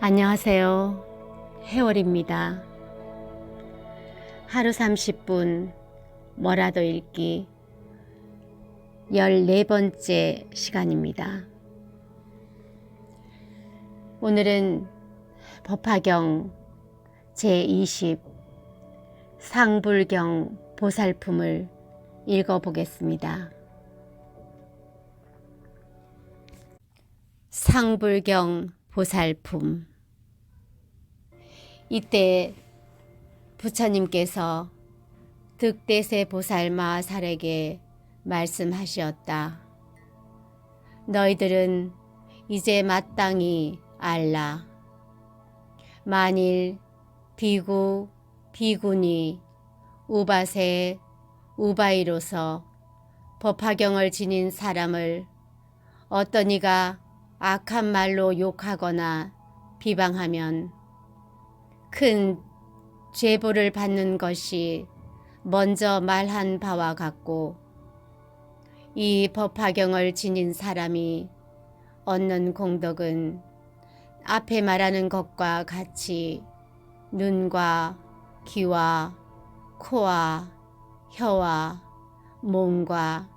안녕하세요. 해월입니다. 하루 30분 뭐라도 읽기 14번째 시간입니다. 오늘은 법화경 제20 상불경 보살품을 읽어보겠습니다. 상불경 보살품 이때 부처님께서 득대세 보살 마살에게 말씀하시었다. 너희들은 이제 마땅히 알라. 만일 비구, 비구니, 우바세, 우바이로서 법화경을 지닌 사람을 어떤 이가 악한 말로 욕하거나 비방하면 큰 죄보를 받는 것이 먼저 말한 바와 같고 이 법화경을 지닌 사람이 얻는 공덕은 앞에 말하는 것과 같이 눈과 귀와 코와 혀와 몸과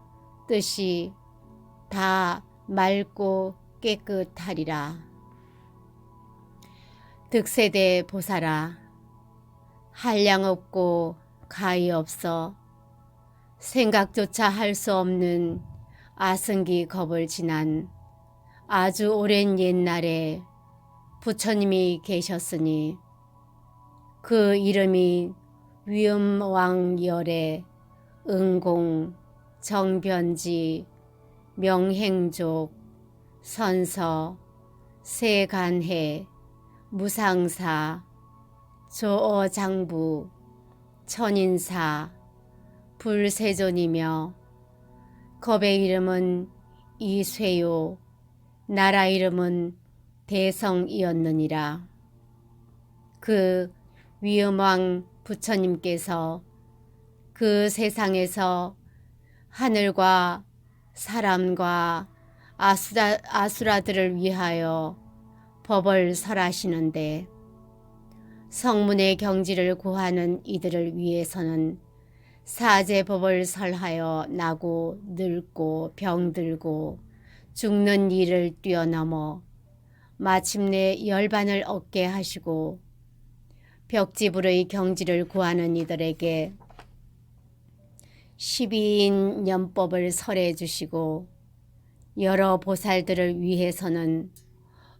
뜻이 다 맑고 깨끗하리라. 득세대 보살아 한량 없고 가히 없어 생각조차 할 수 없는 아승기 겁을 지난 아주 오랜 옛날에 부처님이 계셨으니 그 이름이 위엄왕열의 응공, 정변지, 명행족, 선서, 세간해, 무상사, 조어장부, 천인사, 불세존이며 겁의 이름은 이쇠요, 나라 이름은 대성이었느니라. 그 위엄왕 부처님께서 그 세상에서 하늘과 사람과 아수라, 아수라들을 위하여 법을 설하시는데 성문의 경지를 구하는 이들을 위해서는 사제법을 설하여 나고 늙고 병들고 죽는 일을 뛰어넘어 마침내 열반을 얻게 하시고 벽지불의 경지를 구하는 이들에게 12인 연법을 설해 주시고 여러 보살들을 위해서는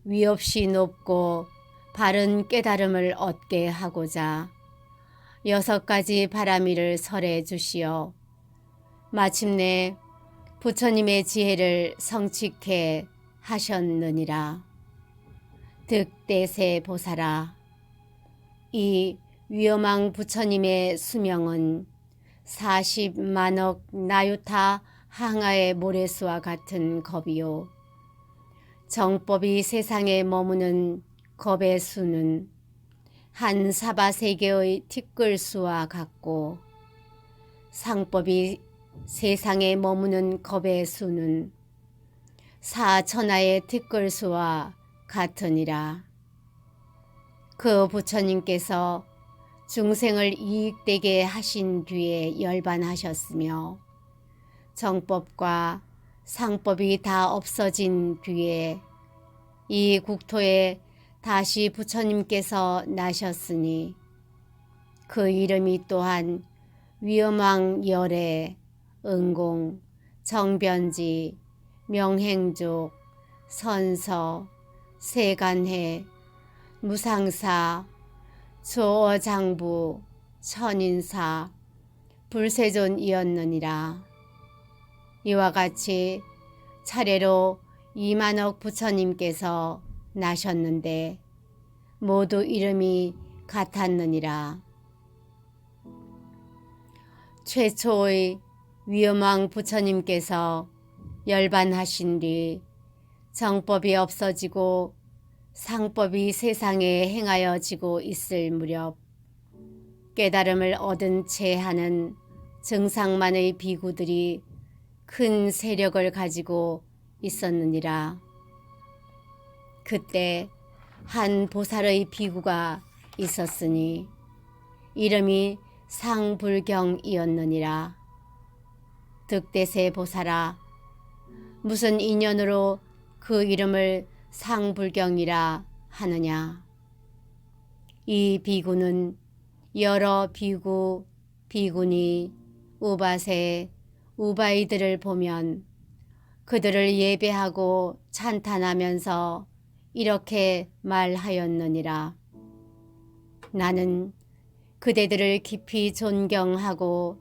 위없이 높고 바른 깨달음을 얻게 하고자 여섯 가지 바라미를 설해 주시어 마침내 부처님의 지혜를 성취케 하셨느니라. 득대세 보살아 이 위엄왕 부처님의 수명은 40만억 나유타 항아의 모래수와 같은 겁이요. 정법이 세상에 머무는 겁의 수는 한 사바세계의 티끌수와 같고 상법이 세상에 머무는 겁의 수는 사천하의 티끌수와 같으니라. 그 부처님께서 중생을 이익되게 하신 뒤에 열반하셨으며 정법과 상법이 다 없어진 뒤에 이 국토에 다시 부처님께서 나셨으니 그 이름이 또한 위엄왕 열애, 응공, 정변지, 명행족, 선서, 세간해, 무상사, 조어장부, 천인사, 불세존이었느니라. 이와 같이 차례로 이만억 부처님께서 나셨는데 모두 이름이 같았느니라. 최초의 위엄왕 부처님께서 열반하신 뒤 정법이 없어지고 상법이 세상에 행하여지고 있을 무렵 깨달음을 얻은 채 하는 정상만의 비구들이 큰 세력을 가지고 있었느니라. 그때 한 보살의 비구가 있었으니 이름이 상불경이었느니라. 득대세 보살아 무슨 인연으로 그 이름을 상불경이라 하느냐. 이 비구는 여러 비구, 비구니, 우바세, 우바이들을 보면 그들을 예배하고 찬탄하면서 이렇게 말하였느니라. 나는 그대들을 깊이 존경하고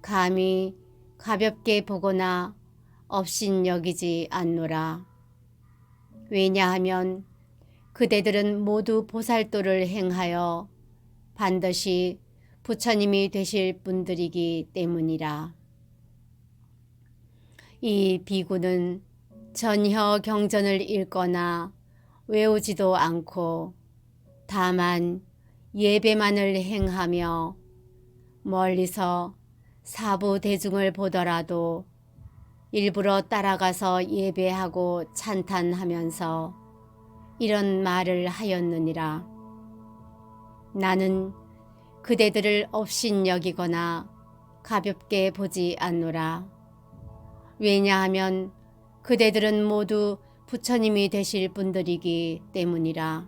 감히 가볍게 보거나 업신 여기지 않노라. 왜냐하면 그대들은 모두 보살도를 행하여 반드시 부처님이 되실 분들이기 때문이라. 이 비구는 전혀 경전을 읽거나 외우지도 않고 다만 예배만을 행하며 멀리서 사부 대중을 보더라도 일부러 따라가서 예배하고 찬탄하면서 이런 말을 하였느니라. 나는 그대들을 업신 여기거나 가볍게 보지 않노라. 왜냐하면 그대들은 모두 부처님이 되실 분들이기 때문이라.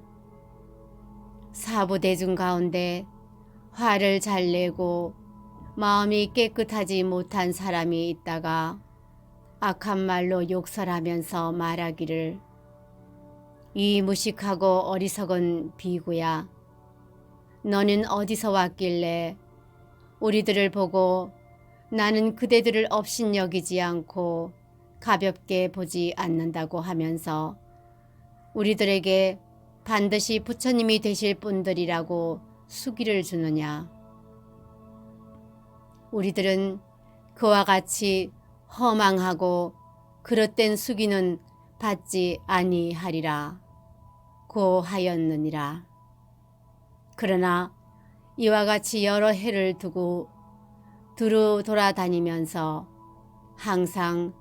사부대중 가운데 화를 잘 내고 마음이 깨끗하지 못한 사람이 있다가 악한 말로 욕설하면서 말하기를 이 무식하고 어리석은 비구야. 너는 어디서 왔길래 우리들을 보고 나는 그대들을 업신 여기지 않고 가볍게 보지 않는다고 하면서 우리들에게 반드시 부처님이 되실 분들이라고 수기를 주느냐. 우리들은 그와 같이 허망하고 그릇된 수기는 받지 아니하리라. 고 하였느니라. 그러나 이와 같이 여러 해를 두고 두루 돌아다니면서 항상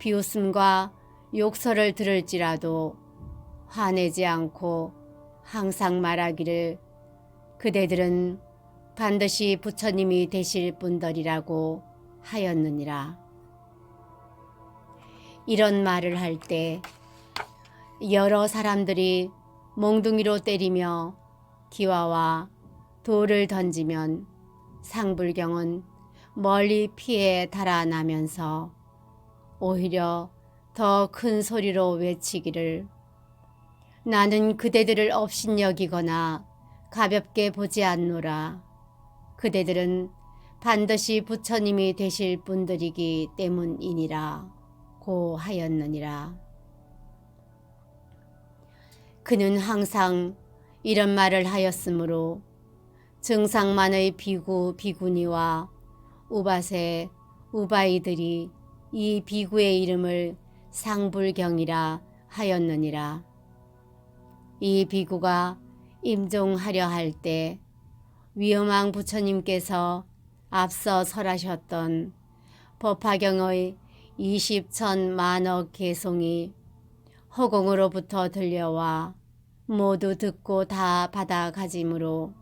비웃음과 욕설을 들을지라도 화내지 않고 항상 말하기를 그대들은 반드시 부처님이 되실 분들이라고 하였느니라. 이런 말을 할 때 여러 사람들이 몽둥이로 때리며 기와와 돌을 던지면 상불경은 멀리 피해 달아나면서 오히려 더 큰 소리로 외치기를 나는 그대들을 업신여기거나 가볍게 보지 않노라. 그대들은 반드시 부처님이 되실 분들이기 때문이니라 고 하였느니라. 그는 항상 이런 말을 하였으므로 증상만의 비구 비구니와 우바세 우바이들이 이 비구의 이름을 상불경이라 하였느니라. 이 비구가 임종하려 할 때 위엄왕 부처님께서 앞서 설하셨던 법화경의 20천 만억 개송이 허공으로부터 들려와 모두 듣고 다 받아 가짐으로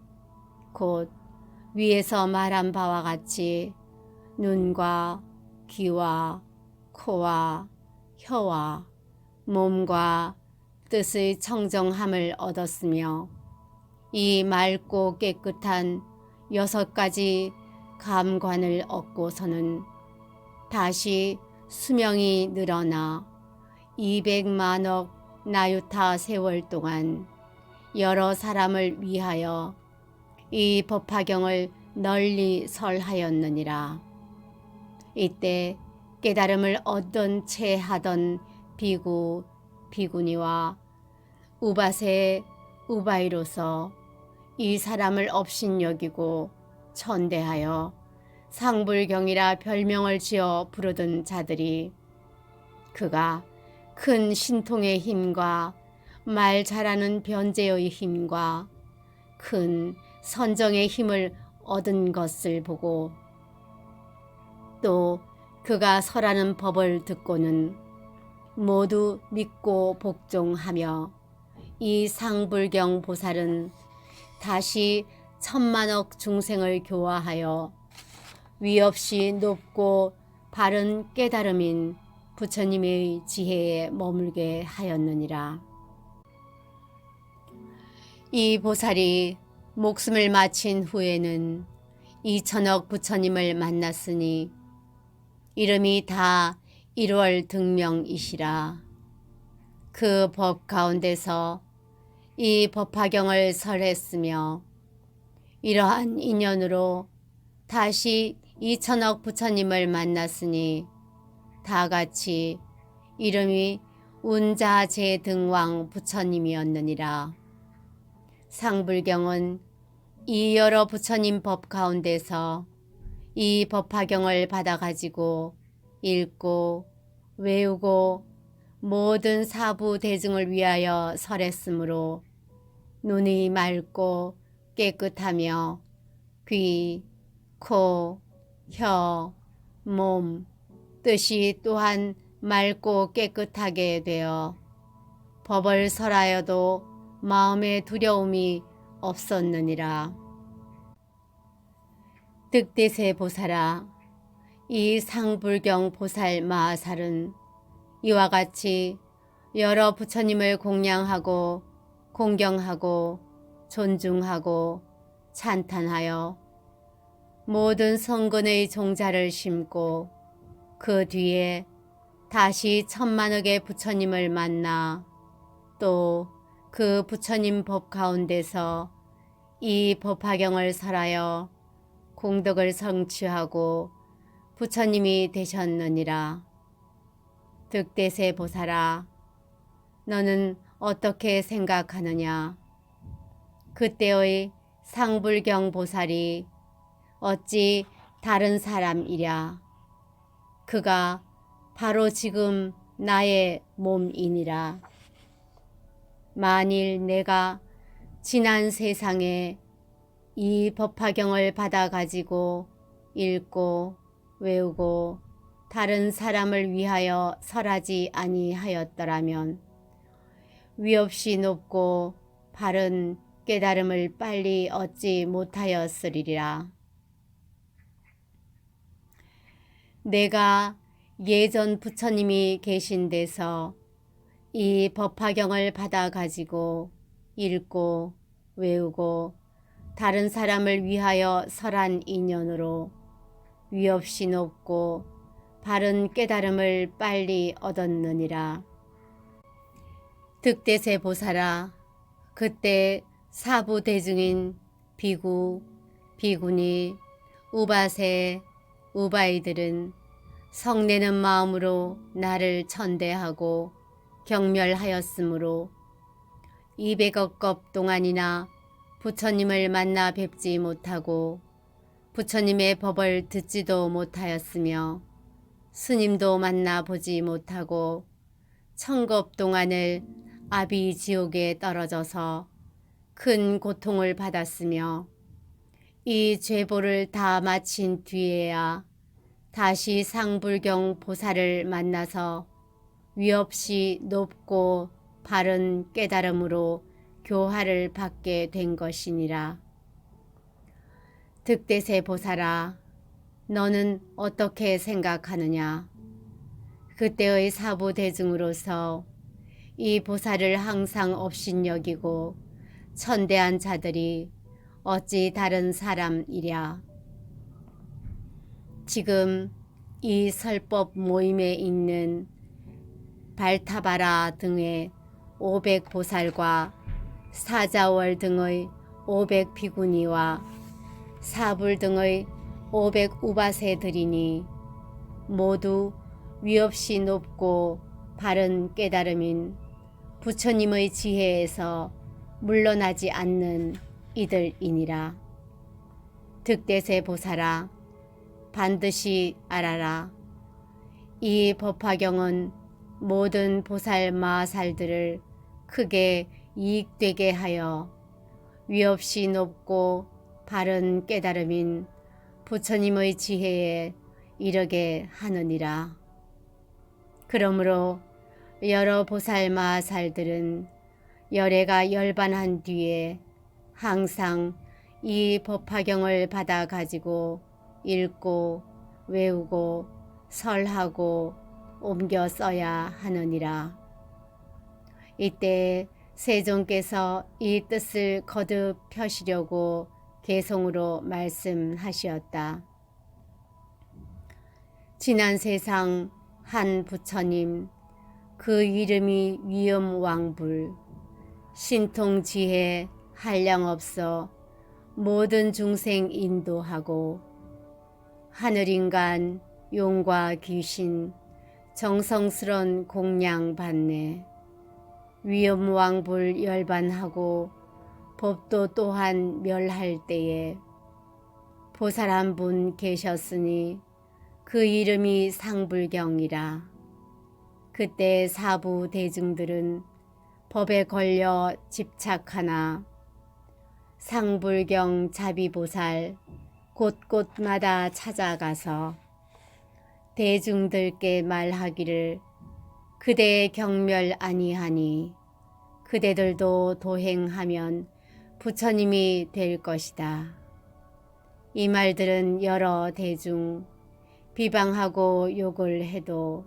곧 위에서 말한 바와 같이 눈과 귀와 코와 혀와 몸과 뜻의 청정함을 얻었으며 이 맑고 깨끗한 여섯 가지 감관을 얻고서는 다시 수명이 늘어나 200만억 나유타 세월 동안 여러 사람을 위하여 이 법화경을 널리 설하였느니라. 이때 깨달음을 얻던 채 하던 비구, 비구니와 우바세, 우바이로서 이 사람을 업신여기고 천대하여 상불경이라 별명을 지어 부르던 자들이 그가 큰 신통의 힘과 말 잘하는 변제의 힘과 큰 선정의 힘을 얻은 것을 보고 또 그가 설하는 법을 듣고는 모두 믿고 복종하며 이 상불경 보살은 다시 천만억 중생을 교화하여 위 없이 높고 바른 깨달음인 부처님의 지혜에 머물게 하였느니라. 이 보살이 목숨을 마친 후에는 이천억 부처님을 만났으니 이름이 다 1월 등명이시라. 그 법 가운데서 이 법화경을 설했으며 이러한 인연으로 다시 이천억 부처님을 만났으니 다 같이 이름이 운자제등왕 부처님이었느니라. 상불경은 이 여러 부처님 법 가운데서 이 법화경을 받아가지고 읽고 외우고 모든 사부 대중을 위하여 설했으므로 눈이 맑고 깨끗하며 귀, 코, 혀, 몸, 뜻이 또한 맑고 깨끗하게 되어 법을 설하여도 마음에 두려움이 없었느니라. 득대세 보살아, 이 상불경 보살 마하살은 이와 같이 여러 부처님을 공양하고 공경하고 존중하고 찬탄하여 모든 성근의 종자를 심고 그 뒤에 다시 천만억의 부처님을 만나 또 그 부처님 법 가운데서 이 법화경을 설하여 공덕을 성취하고 부처님이 되셨느니라. 득대세 보살아, 너는 어떻게 생각하느냐? 그때의 상불경 보살이 어찌 다른 사람이랴? 그가 바로 지금 나의 몸이니라. 만일 내가 지난 세상에 이 법화경을 받아 가지고 읽고 외우고 다른 사람을 위하여 설하지 아니하였더라면 위없이 높고 바른 깨달음을 빨리 얻지 못하였으리라. 내가 예전 부처님이 계신 데서 이 법화경을 받아 가지고 읽고 외우고 다른 사람을 위하여 설한 인연으로 위없이 높고 바른 깨달음을 빨리 얻었느니라. 득대세 보살아, 그때 사부 대중인 비구, 비구니, 우바세, 우바이들은 성내는 마음으로 나를 천대하고 경멸하였으므로 200억 겁 동안이나 부처님을 만나 뵙지 못하고 부처님의 법을 듣지도 못하였으며 스님도 만나 보지 못하고 천겁 동안을 아비 지옥에 떨어져서 큰 고통을 받았으며 이 죄보를 다 마친 뒤에야 다시 상불경 보살을 만나서 위없이 높고 바른 깨달음으로 교화를 받게 된 것이니라. 득대세 보살아, 너는 어떻게 생각하느냐? 그때의 사부 대중으로서 이 보살을 항상 업신여기고 천대한 자들이 어찌 다른 사람이랴? 지금 이 설법 모임에 있는 발타바라 등의 500 보살과 사자월 등의 500 비구니와 사불 등의 500 우바세들이니 모두 위없이 높고 바른 깨달음인 부처님의 지혜에서 물러나지 않는 이들이니라. 득대세 보살아 반드시 알아라. 이 법화경은 모든 보살 마살들을 크게 이익되게 하여 위없이 높고 바른 깨달음인 부처님의 지혜에 이르게 하느니라. 그러므로 여러 보살 마살들은 열애가 열반한 뒤에 항상 이 법화경을 받아 가지고 읽고 외우고 설하고 옮겨 써야 하느니라. 이때 세종께서 이 뜻을 거듭 펴시려고 개성으로 말씀하시었다. 지난 세상 한 부처님 그 이름이 위엄왕불 신통지혜 한량없어 모든 중생 인도하고 하늘인간 용과 귀신 정성스런 공양 받네. 위엄왕불 열반하고 법도 또한 멸할 때에 보살 한 분 계셨으니 그 이름이 상불경이라. 그때 사부 대중들은 법에 걸려 집착하나 상불경 자비보살 곳곳마다 찾아가서 대중들께 말하기를 그대의 경멸 아니하니 그대들도 도행하면 부처님이 될 것이다. 이 말들은 여러 대중 비방하고 욕을 해도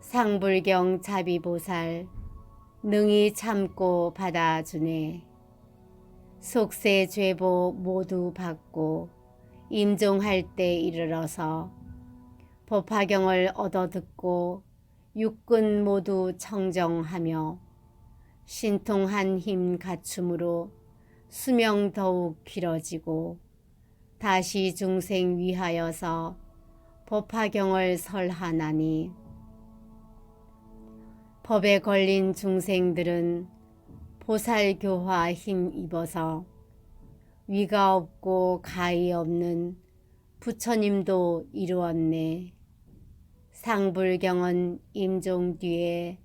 상불경 자비보살 능히 참고 받아주네. 속세 죄보 모두 받고 임종할 때 이르러서 법화경을 얻어 듣고 육군 모두 청정하며 신통한 힘 갖춤으로 수명 더욱 길어지고 다시 중생 위하여서 법화경을 설하나니 법에 걸린 중생들은 보살교화 힘 입어서 위가 없고 가히 없는 부처님도 이루었네. 상불경은 임종 뒤에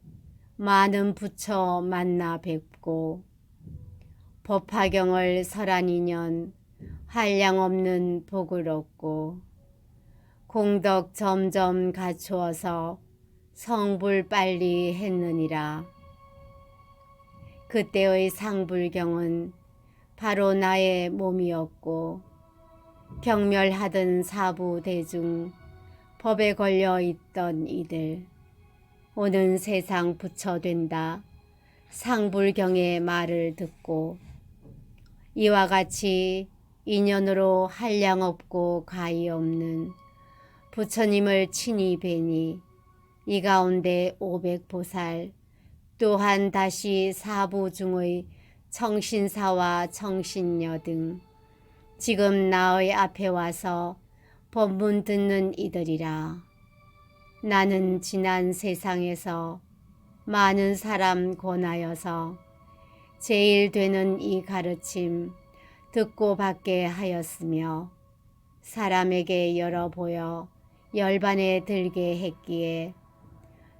많은 부처 만나 뵙고 법화경을 설한 인연 한량없는 복을 얻고 공덕 점점 갖추어서 성불 빨리 했느니라. 그때의 상불경은 바로 나의 몸이었고 경멸하던 사부 대중 법에 걸려 있던 이들. 오는 세상 부처된다. 상불경의 말을 듣고 이와 같이 인연으로 한량 없고 가히 없는 부처님을 친히 뵈니 이 가운데 오백보살 또한 다시 사부 중의 청신사와 청신녀 등 지금 나의 앞에 와서 법문 듣는 이들이라. 나는 지난 세상에서 많은 사람 권하여서 제일 되는 이 가르침 듣고 받게 하였으며 사람에게 열어보여 열반에 들게 했기에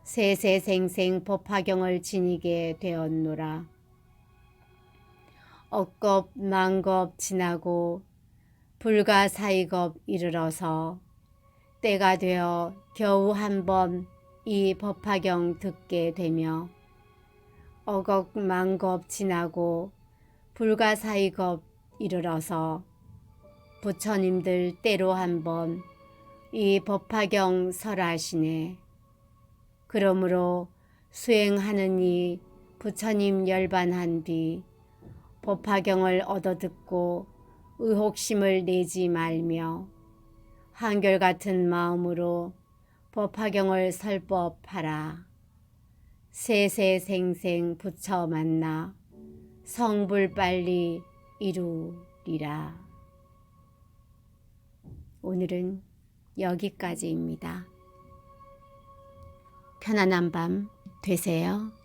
세세생생 법화경을 지니게 되었노라. 억겁 만겁 지나고 불가사의겁 이르러서 때가 되어 겨우 한 번 이 법화경 듣게 되며 어걱 만겁 지나고 불가사의겁 이르러서 부처님들 때로 한 번 이 법화경 설하시네. 그러므로 수행하는 이 부처님 열반한 뒤 법화경을 얻어듣고 의혹심을 내지 말며 한결같은 마음으로 법화경을 설법하라. 세세생생 부처 만나 성불 빨리 이루리라. 오늘은 여기까지입니다. 편안한 밤 되세요.